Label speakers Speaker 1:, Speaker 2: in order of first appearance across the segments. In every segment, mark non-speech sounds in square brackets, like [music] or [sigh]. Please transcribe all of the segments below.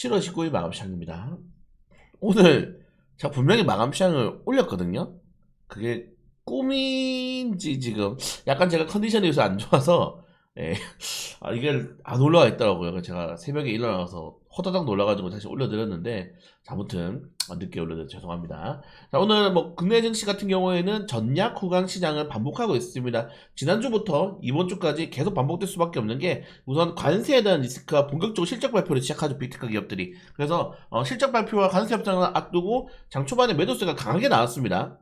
Speaker 1: 7월 19일 마감 시장입니다. 오늘 제가 분명히 마감 시장을 올렸거든요. 그게 꿈인지 지금 약간 제가 컨디션이 요새 안 좋아서 예, [laughs] 아, 이게 안 올라와 있더라고요. 제가 새벽에 일어나서 호다닥 놀라가지고 다시 올려드렸는데 자, 아무튼 늦게 올려드려 죄송합니다. 자, 오늘 뭐 국내 증시 같은 경우에는 전약 후강 시장을 반복하고 있습니다. 지난주부터 이번 주까지 계속 반복될 수밖에 없는 게 우선 관세에 대한 리스크와 본격적으로 실적 발표를 시작하죠 빅테크 기업들이. 그래서 어, 실적 발표와 관세 협상을 앞두고 장 초반에 매도세가 강하게 나왔습니다.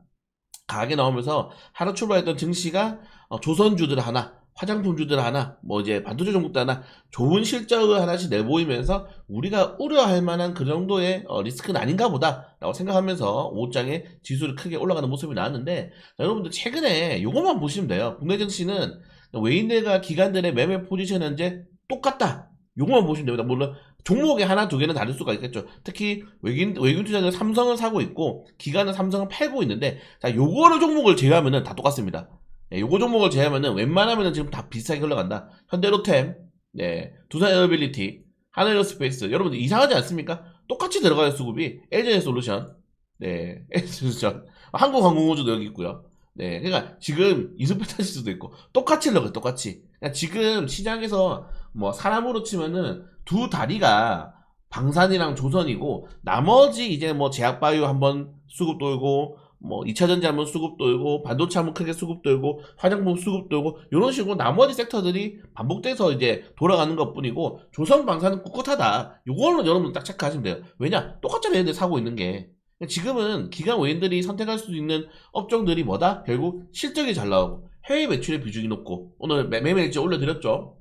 Speaker 1: 강하게 나오면서 하루 출발했던 증시가 어, 조선주들 하나, 화장품주들 하나, 뭐 이제 반도체 종목들 하나 좋은 실적을 하나씩 내보이면서 우리가 우려할 만한 그 정도의 어, 리스크는 아닌가 보다라고 생각하면서 5장에 지수를 크게 올라가는 모습이 나왔는데 자, 여러분들 최근에 이것만 보시면 돼요. 국내 증시는 외인들과 기관들의 매매 포지션 현재 똑같다. 요것만 보시면 됩니다. 물론 종목에 하나 두 개는 다를 수가 있겠죠. 특히 외국인 외국인 투자자는 삼성을 사고 있고 기관은 삼성을 팔고 있는데 자 요거를 종목을 제외하면은 다 똑같습니다. 네, 요거 종목을 제외하면은 웬만하면은 지금 다 비슷하게 흘러간다. 현대로템, 네, 두산 에어빌리티, 하나에어스페이스 여러분들 이상하지 않습니까? 똑같이 들어가요 수급이 LG 솔루션, 네, [laughs] LG 솔루션, 한국항공우주도 여기 있고요. 네, 그러니까 지금 이스페타시스도 있고 똑같이 흘러가요 똑같이. 그러니까 지금 시장에서 뭐 사람으로 치면은 두 다리가 방산이랑 조선이고 나머지 이제 뭐 제약바이오 한번 수급 돌고 뭐 2차 전지 한번 수급 돌고 반도체 한번 크게 수급 돌고 화장품 수급 돌고 이런 식으로 나머지 섹터들이 반복돼서 이제 돌아가는 것 뿐이고 조선 방산은 꿋꿋하다. 이걸로 여러분 딱 체크하시면 돼요. 왜냐? 똑같잖아요. 얘들 사고 있는 게. 지금은 기관 외인들이 선택할 수 있는 업종들이 뭐다? 결국 실적이 잘 나오고 해외 매출의 비중이 높고 오늘 매- 매매일지 올려드렸죠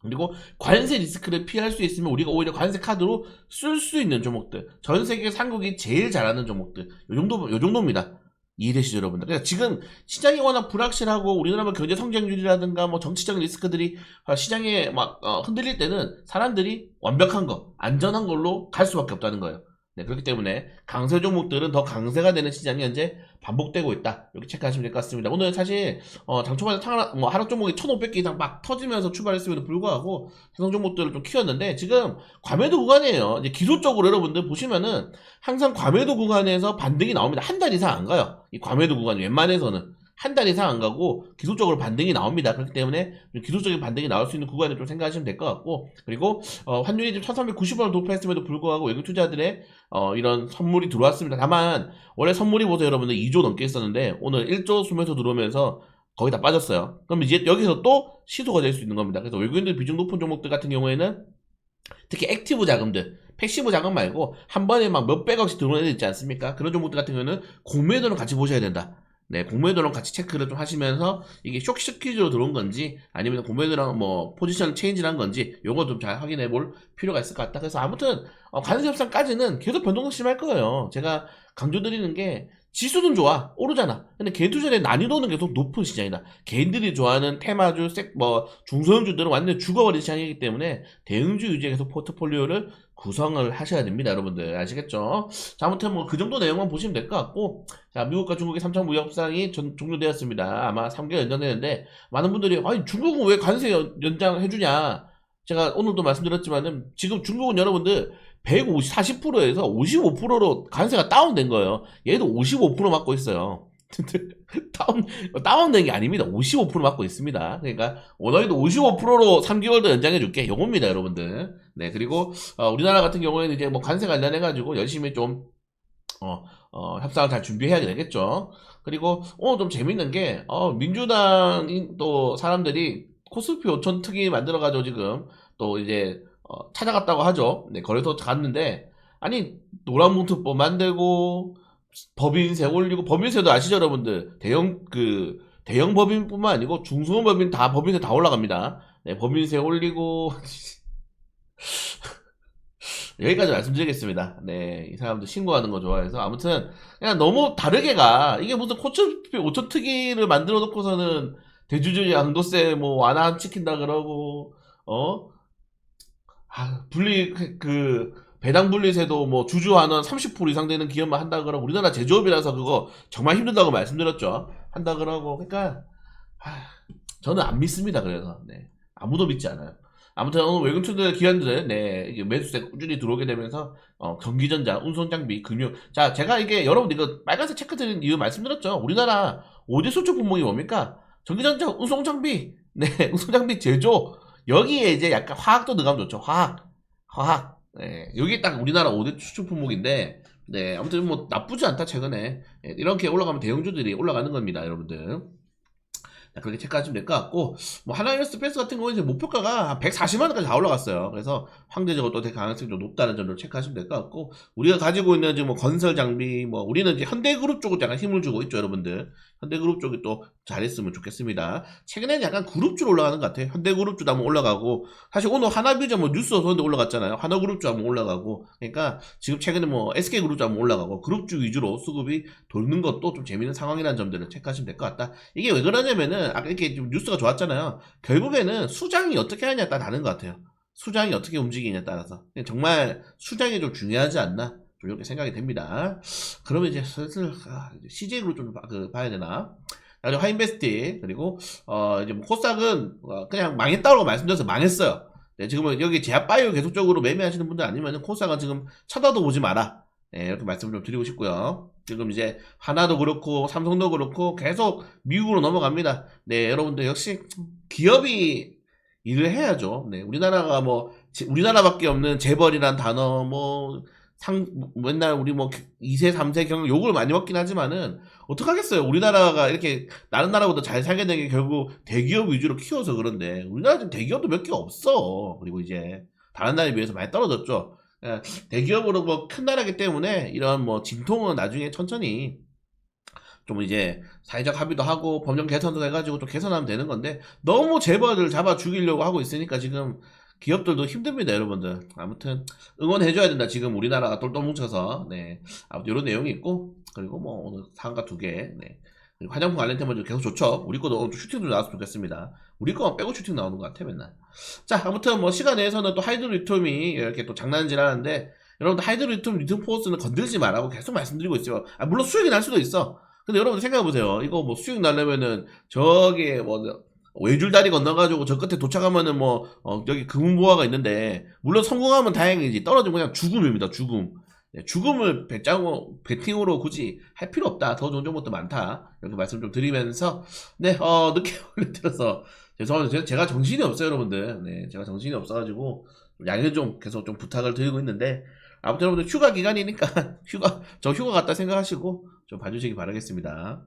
Speaker 1: 그리고 관세 리스크를 피할 수 있으면 우리가 오히려 관세 카드로 쓸 수 있는 종목들 전 세계 상국이 제일 잘하는 종목들 요 정도 요 정도입니다. 이해되시죠 여러분들? 그러니까 지금 시장이 워낙 불확실하고 우리나라 뭐 경제 성장률이라든가 뭐 정치적 리스크들이 어, 시장에 막 어, 흔들릴 때는 사람들이 완벽한 거 안전한 걸로 갈 수밖에 없다는 거예요 네, 그렇기 때문에 강세 종목들은 더 강세가 되는 시장이 현재 반복되고 있다. 이렇게 체크하시면 될 것 같습니다. 오늘 사실 어, 장 초반에 탕, 뭐 하락 종목이 1,500개 이상 막 터지면서 출발했음에도 불구하고 해상 종목들을 좀 키웠는데 지금 과매도 구간이에요. 이제 기술적으로 여러분들 보시면은 항상 과매도 구간에서 반등이 나옵니다. 한 달 이상 안 가요. 이 과매도 구간이 웬만해서는 한 달 이상 안 가고 기술적으로 반등이 나옵니다. 그렇기 때문에 기술적인 반등이 나올 수 있는 구간을 좀 생각하시면 될 것 같고 그리고 어, 환율이 지금 1,390원을 돌파했음에도 불구하고 외국 투자들의 어, 이런 선물이 들어왔습니다. 다만 원래 선물이 보세요 여러분들 2조 넘게 있었는데 오늘 1조 수매수 들어오면서 거의 다 빠졌어요. 그럼 이제 여기서 또 시도가 될 수 있는 겁니다. 그래서 외국인들 비중 높은 종목들 같은 경우에는 특히 액티브 자금들 패시브 자금 말고 한 번에 막 몇백억씩 들어오는 있지 않습니까? 그런 종목들 같은 경우는 공매도는 같이 보셔야 된다. 네, 공매도랑 같이 체크를 좀 하시면서 이게 쇼크쇼키즈로 들어온 건지 아니면 공매도랑 뭐 포지션 체인지를 한 건지 요거 좀 잘 확인해 볼 필요가 있을 것 같다. 그래서 아무튼 어, 관세 협상까지는 계속 변동성 심할 거예요. 제가 강조드리는 게 지수는 좋아 오르잖아. 근데 개인 투자의 난이도는 계속 높은 시장이다. 개인들이 좋아하는 테마주, 색, 뭐 중소형주들은 완전 죽어버린 시장이기 때문에 대응주 유지에 계속 포트폴리오를 구성을 하셔야 됩니다, 여러분들 아시겠죠? 자, 아무튼 뭐 그 정도 내용만 보시면 될 것 같고, 자 미국과 중국의 3차 무역 협상이 전- 종료되었습니다. 아마 3개월 연장되는데 많은 분들이 아니 중국은 왜 관세 연- 연장해주냐? 제가 오늘도 말씀드렸지만은 지금 중국은 여러분들 150, 40%에서 55%로 관세가 다운된 거예요. 얘도 55% 맞고 있어요. [laughs] 다운, 다운된 게 아닙니다. 55% 맞고 있습니다. 그러니까, 원화에도 55%로 3개월 더 연장해줄게. 요겁니다, 여러분들. 네, 그리고, 어, 우리나라 같은 경우에는 이제 뭐 관세 관련해가지고 열심히 좀, 어, 어, 협상을 잘 준비해야 되겠죠. 그리고, 오늘 좀 재밌는 게, 어, 민주당 또 사람들이 코스피 5천 특위 만들어가지고 지금 또 이제, 어, 찾아갔다고 하죠. 네, 거래소 갔는데, 아니, 노란봉투법 만들고, 법인세 올리고, 법인세도 아시죠, 여러분들? 대형, 그, 대형 법인뿐만 아니고, 중소형 법인 다, 법인세 다 올라갑니다. 네, 법인세 올리고, [laughs] 여기까지 말씀드리겠습니다. 네, 이 사람들 신고하는 거 좋아해서. 아무튼, 그냥 너무 다르게 가. 이게 무슨 코스피 5천 특위를 만들어 놓고서는, 대주주의 양도세 뭐 완화 시킨다 그러고, 어? 아, 분리 그- 그 배당 분리세도 뭐 주주 한원 30% 이상 되는 기업만 한다 그러고 우리나라 제조업이라서 그거 정말 힘들다고 말씀드렸죠. 한다 그러고 그러니까 아, 저는 안 믿습니다. 그래서 네. 아무도 믿지 않아요. 아무튼 오늘 외국 투자 기관들 네 매수세 꾸준히 들어오게 되면서 어, 전기전자, 운송장비, 금융. 자 제가 이게 여러분 이거 빨간색 체크 드린 이유 말씀드렸죠. 우리나라 5대 수출 품목이 뭡니까? 전기전자, 운송장비, 네 [laughs] 운송장비 제조 여기에 이제 약간 화학도 들어가면 좋죠. 화학, 화학. 네 여기 딱 우리나라 5대 수출 품목인데 네 아무튼 뭐 나쁘지 않다 최근에 네, 이렇게 올라가면 대형주들이 올라가는 겁니다, 여러분들. 자, 그렇게 체크하시면 될 것 같고, 뭐, 하나이너스페이스 같은 경우는 이제 목표가가 한 140만원까지 다 올라갔어요. 그래서 황제적으로 또될 가능성이 좀 높다는 점을 체크하시면 될 것 같고, 우리가 가지고 있는 지금 뭐 건설 장비, 뭐, 우리는 이제 현대그룹 쪽으로 약간 힘을 주고 있죠, 여러분들. 현대그룹 쪽이 또 잘했으면 좋겠습니다. 최근에는 약간 그룹주로 올라가는 것 같아요. 현대그룹주도 한번 올라가고, 사실 오늘 하나비전 뭐 뉴스 어서는데 올라갔잖아요. 하나그룹주 한번 올라가고, 그러니까 지금 최근에 뭐 SK그룹주 한번 올라가고, 그룹주 위주로 수급이 돌는 것도 좀 재밌는 상황이라는 점들을 체크하시면 될 것 같다. 이게 왜 그러냐면은 아까 이렇게 좀 뉴스가 좋았잖아요. 결국에는 수장이 어떻게 하냐에 따라 다른 것 같아요. 수장이 어떻게 움직이냐에 따라서 정말 수장이 좀 중요하지 않나 좀 이렇게 생각이 됩니다. 그러면 이제 슬슬 아, CJ로 좀 봐- 그 봐야 되나? 그리고 하인베스티 그리고 어 이제 뭐 코스닥은 어, 그냥 망했다고 말씀드려서 망했어요. 네, 지금은 여기 제약바이오 계속적으로 매매하시는 분들 아니면 코스닥은 지금 쳐다도 보지 마라. 네, 이렇게 말씀을 좀 드리고 싶고요. 지금 이제 하나도 그렇고 삼성도 그렇고 계속 미국으로 넘어갑니다. 네, 여러분들 역시 기업이 일을 해야죠. 네, 우리나라가 뭐 제- 우리나라밖에 없는 재벌이란 단어 뭐 상, 뭐 맨날 우리 뭐 2세, 3세 경영 욕을 많이 먹긴 하지만은 어떡하겠어요. 우리나라가 이렇게 다른 나라보다 잘 살게 된 게 결국 대기업 위주로 키워서 그런데 우리나라 지금 대기업도 몇 개 없어. 그리고 이제 다른 나라에 비해서 많이 떨어졌죠. 예, 대기업으로 뭐 큰 나라기 때문에 이런 뭐 진통은 나중에 천천히 좀 이제 사회적 합의도 하고 법령 개선도 해가지고 좀 개선하면 되는 건데 너무 재벌을 잡아 죽이려고 하고 있으니까 지금 기업들도 힘듭니다 여러분들. 아무튼 응원해줘야 된다. 지금 우리나라가 똘똘 뭉쳐서. 네. 아무튼 이런 내용이 있고 그리고 뭐 오늘 상가 두개 네. 화장품 관련 테마도 계속 좋죠. 우리 거도 슈팅도 나왔으면 좋겠습니다. 우리 거만 빼고 슈팅 나오는 것 같아 맨날. 자 아무튼 뭐 시간 내에서는 또 하이드로 리튬이 이렇게 또 장난질 하는데 여러분들 하이드로 리튬 리튬 포스는 건들지 말라고 계속 말씀드리고 있어요. 아, 물론 수익이 날 수도 있어. 근데 여러분 생각해보세요. 이거 뭐 수익 날려면은 저기 뭐 외줄다리 건너가지고 저 끝에 도착하면은 뭐 어, 여기 금은보화가 있는데 물론 성공하면 다행이지 떨어지면 그냥 죽음입니다. 죽음. 네, 죽음을 배짱으로 배팅으로 굳이 할 필요 없다. 더 좋은 정보도 많다. 이렇게 말씀 좀 드리면서 네 어, 늦게 [laughs] 올려드려서 죄송합니다. 제가- 정신이 없어요, 여러분들. 네, 제가 정신이 없어가지고 양해 좀 계속 좀 부탁을 드리고 있는데 아무튼 여러분들 휴가 기간이니까 [laughs] 휴가 저 휴가 갔다 생각하시고 좀 봐주시기 바라겠습니다.